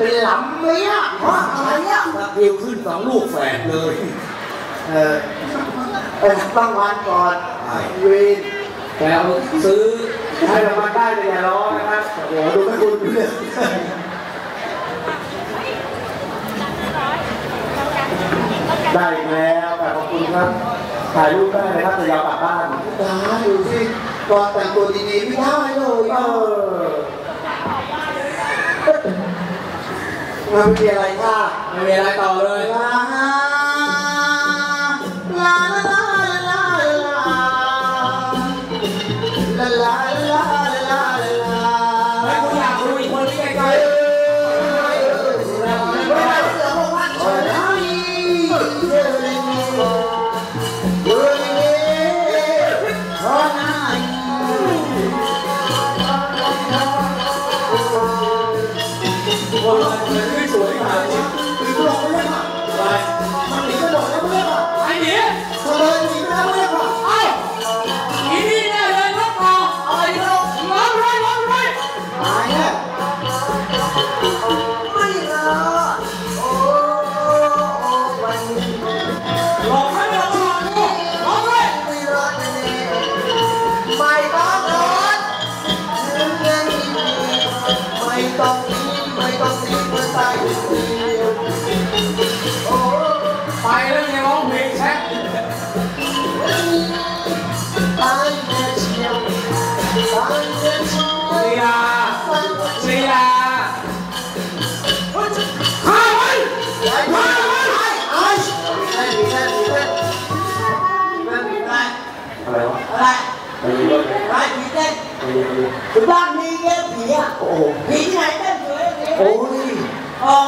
เป็นหลำเลยอะเพราะอะไรอะถ้าคิวขึ้นสองลูกแฝดเลย เออไปรับรางวัลก่อนใช่วีนแต่เอาซื้อให้รางวัลได้แต่อย่าร้องนะครับโอ้โหดูแม่คุณเนี่ยได้อีกแล้วแต่ขอบคุณครับถ่ายรูปได้เลยครับแต่อยาวกลับบ้านตาดูสิก่อนแต่งตัวดีๆไม่ได้เลยเอเอออ ไม่มีอะไรค่ะไม่มีอะไรต่อเลยลาลาลาลาลาลาลาลาลา ต้องไม่ต้องรีบเมื่อตายเดียวโอ้ไปแล้วยังร้องเพลงแช็คตายแม่เชียวตายแม่เชียวเสียเสีย ไอ้ผีเต้นบ้านมีเงี้ยผีอะโอ้โผีไหนเต้นอยู่เลยโอ้ยอ๋อ